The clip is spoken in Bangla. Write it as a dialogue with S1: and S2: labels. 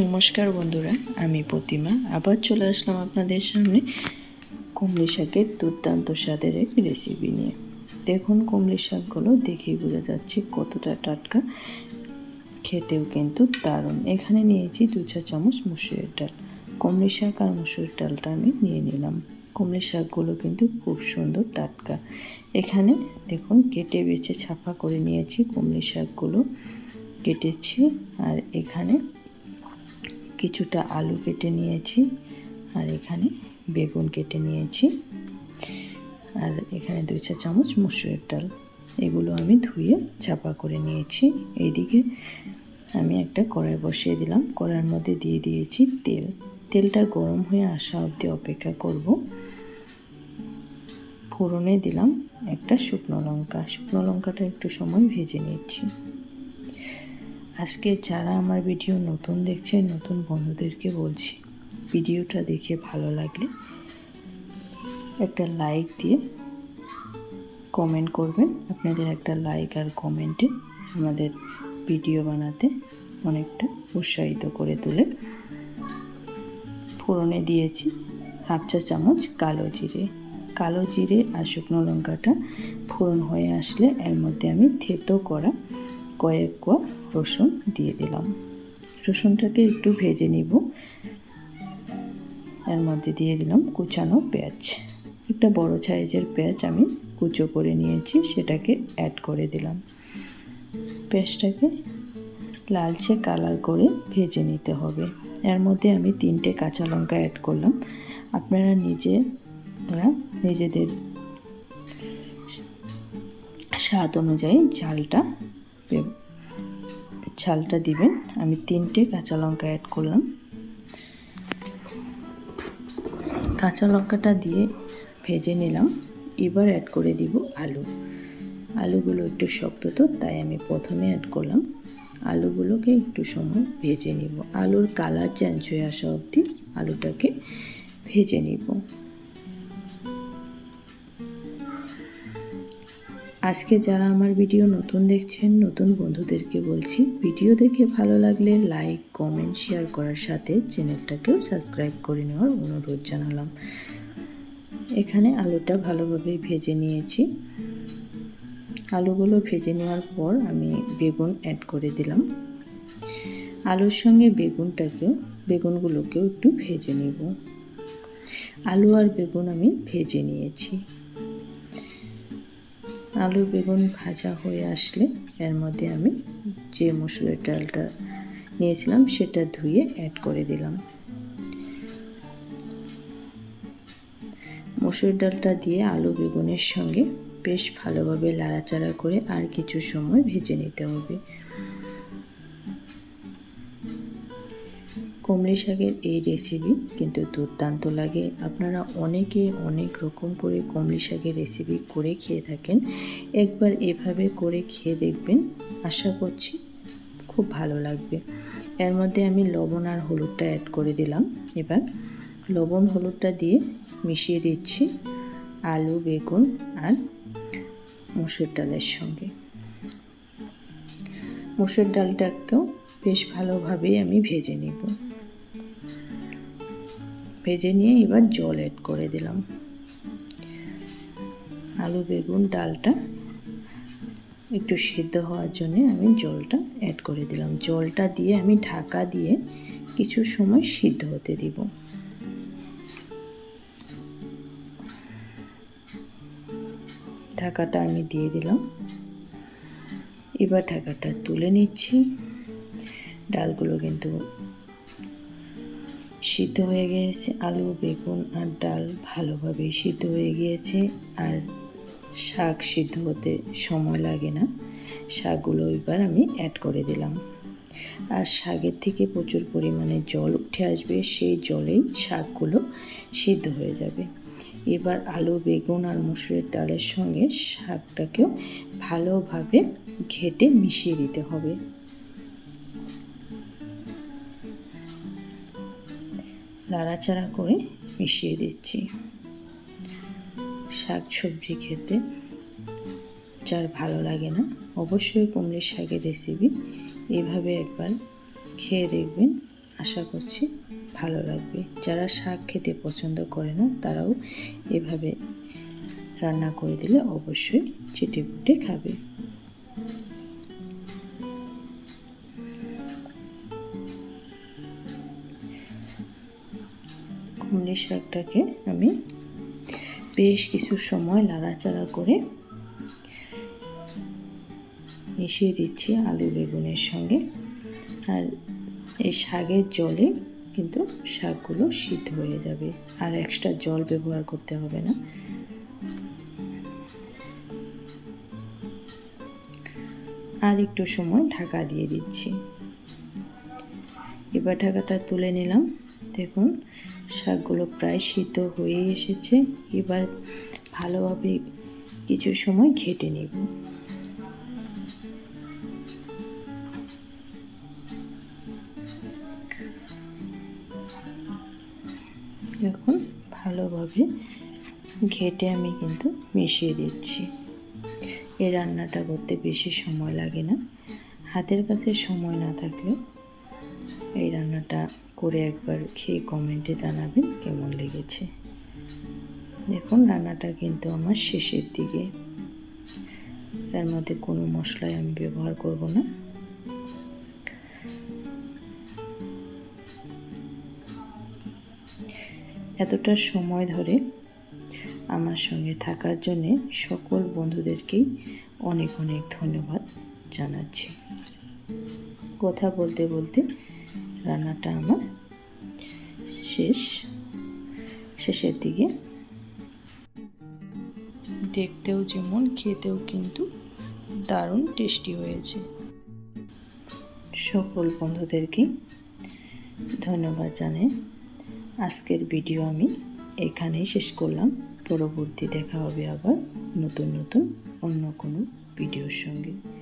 S1: নমস্কার বন্ধুরা, আমি প্রতিমা। আবার চলে আসলাম আপনাদের সামনে কুমড়ি শাকের দুর্দান্ত স্বাদের এক রেসিপি নিয়ে। দেখুন কুমড়ি শাকগুলো দেখেই বোঝা যাচ্ছে কতটা টাটকা। খেতেও কিন্তু দারুণ। এখানে নিয়েছি দু চা চামচ মুসুরের ডাল। কুমড়ি শাক আর মুসুরের ডালটা আমি নিয়ে নিলাম। কুমড়ি শাকগুলো কিন্তু খুব সুন্দর টাটকা। এখানে দেখুন কেটে বেছে ছাপা করে নিয়েছি কুমড়ি শাকগুলো। কেটেছি আর এখানে কিছুটা আলু কেটে নিয়েছি আর এখানে বেগুন কেটে নিয়েছি। আর এখানে দুই চা চামচ মুসুরের ডাল। এগুলো আমি ধুয়ে চাপা করে নিয়েছি। এইদিকে আমি একটা কড়াই বসিয়ে দিলাম। কড়াইয়ের মধ্যে দিয়ে দিয়েছি তেল। তেলটা গরম হয়ে আসা অবধি অপেক্ষা করব। ফোড়নে দিলাম একটা শুকনো লঙ্কা। শুকনো লঙ্কাটা একটু সময় ভেজে নিচ্ছি। আজকে যারা আমার ভিডিও নতুন দেখছেন, নতুন বন্ধুদেরকে বলছি, ভিডিওটা দেখে ভালো লাগলে একটা লাইক দিয়ে কমেন্ট করবেন। আপনাদের একটা লাইক আর কমেন্টে আমাদের ভিডিও বানাতে অনেকটা উৎসাহিত করে তোলে। ফোড়নে দিয়েছি হাফ চা চামচ কালো জিরে। কালো জিরে আর শুকনো লঙ্কাটা ফোড়ন হয়ে আসলে এর মধ্যে আমি থেতো করা কয়েক কোয়া রসুন দিয়ে দিলাম। রসুনটাকে একটু ভেজে নিব। এর মধ্যে দিয়ে দিলাম কুচানো পেঁয়াজ। একটা বড় সাইজের পেঁয়াজ আমি কুচো করে নিয়েছি, সেটাকে অ্যাড করে দিলাম। পেঁয়াজটাকে লালচে কালার করে ভেজে নিতে হবে। এর মধ্যে আমি তিনটে কাঁচা লঙ্কা অ্যাড করলাম। আপনারা নিজে, ওরা নিজেদের স্বাদ অনুযায়ী ঝালটা ঝালটা দিবেন। আমি তিনটে কাঁচা লঙ্কা অ্যাড করলাম। কাঁচা লঙ্কাটা দিয়ে ভেজে নিলাম। এবার অ্যাড করে দিব আলু। আলুগুলো একটু শক্ত তো, তাই আমি প্রথমে অ্যাড করলাম। আলুগুলোকে একটু সময় ভেজে নিব। আলুর কালার চেঞ্জ হয়ে আসা অবধি আলুটাকে ভেজে নিব। আজকে যারা আমার ভিডিও নতুন দেখছেন, নতুন বন্ধুদেরকে বলছি, ভিডিও দেখে ভালো লাগলে লাইক, কমেন্ট, শেয়ার করার সাথে চ্যানেলটাকেও সাবস্ক্রাইব করে নেওয়ার অনুরোধ জানালাম। এখানে আলুটা ভালোভাবে ভেজে নিয়েছি। আলুগুলো ভেজে নেওয়ার পর আমি বেগুন অ্যাড করে দিলাম। আলুর সঙ্গে বেগুনটাকেও, বেগুনগুলোকেও একটু ভেজে নিব। আলু আর বেগুন আমি ভেজে নিয়েছি। আলু, বেগুন ভাজা হয়ে আসলে এর মধ্যে আমি যে মসুরের ডালটা নিয়েছিলাম সেটা ধুয়ে অ্যাড করে দিলাম। মসুর ডালটা দিয়ে আলু, বেগুনের সঙ্গে বেশ ভালোভাবে লাড়াচাড়া করে আর কিছু সময় ভেজে নিতে হবে। কুমড়ি শাকের এই রেসিপি কিন্তু দুর্দান্ত লাগে। আপনারা অনেকে অনেক রকম করে কুমড়ি শাকের রেসিপি করে খেয়ে থাকেন। একবার এভাবে করে খেয়ে দেখবেন, আশা করছি খুব ভালো লাগবে। এর মধ্যে আমি লবণ আর হলুদটা অ্যাড করে দিলাম। এবার লবণ হলুদটা দিয়ে মিশিয়ে দিচ্ছি আলু, বেগুন আর মুসুর ডালের সঙ্গে। মুসুর ডালটাকেও বেশ ভালোভাবেই আমি ভেজে নেব। ভেজে নিয়ে এবার জল অ্যাড করে দিলাম। আলু, বেগুন, ডালটা একটু সিদ্ধ হওয়ার জন্য আমি জলটা অ্যাড করে দিলাম। জলটা দিয়ে আমি ঢাকা দিয়ে কিছু সময় সিদ্ধ হতে দিব। ঢাকাটা আমি দিয়ে দিলাম। এবার ঢাকাটা তুলে নিচ্ছি। ডালগুলো কিন্তু সিদ্ধ হয়ে গিয়েছে আলু, বেগুন আর ডাল ভালোভাবে সিদ্ধ হয়ে গিয়েছে। আর শাক সিদ্ধ হতে সময় লাগে না। শাকগুলো এবার আমি অ্যাড করে দিলাম। আর শাকের থেকে প্রচুর পরিমাণে জল উঠে আসবে, সেই জলেই শাকগুলো সিদ্ধ হয়ে যাবে। এবার আলু, বেগুন আর মুসুরের ডালের সঙ্গে শাকটাকেও ভালোভাবে ঘেটে মিশিয়ে দিতে হবে। লাড়াচাড়া করে মিশিয়ে দিচ্ছি। শাক সবজি খেতে যার ভালো লাগে না, অবশ্যই কুমড়ি শাকের রেসিপি এভাবে একবার খেয়ে দেখবেন। আশা করছি ভালো লাগবে। যারা শাক খেতে পছন্দ করে না, তারাও এভাবে রান্না করে দিলে অবশ্যই চেটে খাবে। কুমড়ি শাকটাকে আমি বেশ কিছু সময় লাড়াচাড়া করে মিশিয়ে দিচ্ছি আলু বেগুনের সঙ্গে। আর এই শাকের জলে কিন্তু শাকগুলো সিদ্ধ হয়ে যাবে। আর এক্সট্রা জল ব্যবহার করতে হবে না। আর একটু সময় ঢাকা দিয়ে দিচ্ছি। এবার ঢাকাটা তুলে নিলাম। দেখুন শাকগুলো প্রায় সিদ্ধ হয়ে এসেছে। এবার ভালোভাবে কিছু সময় ঘেটে নেব। দেখুন, ভালোভাবে ঘেটে আমি কিন্তু মিশিয়ে দিচ্ছি। এই রান্নাটা করতে বেশি সময় লাগে না। হাতের কাছে সময় না থাকলে এই রান্নাটা করে একবার খেয়ে কমেন্টে জানাবেন কেমন লেগেছে। দেখুন, রান্নাটা কিন্তু আমার শেষের দিকে। তার মধ্যে কোনো মশলাই আমি ব্যবহার করব না। এতটা সময় ধরে আমার সঙ্গে থাকার জন্যে সকল বন্ধুদেরকেই অনেক অনেক ধন্যবাদ জানাচ্ছি। কথা বলতে বলতে রান্নাটা আমার শেষ, শেষের দিকে। দেখতেও যেমন, খেতেও কিন্তু দারুণ টেস্টি হয়েছে। সকল বন্ধুদেরকে ধন্যবাদ জানাই। আজকের ভিডিও আমি এখানেই শেষ করলাম। পরবর্তী দেখা হবে আবার নতুন নতুন অন্য কোনো ভিডিওর সঙ্গে।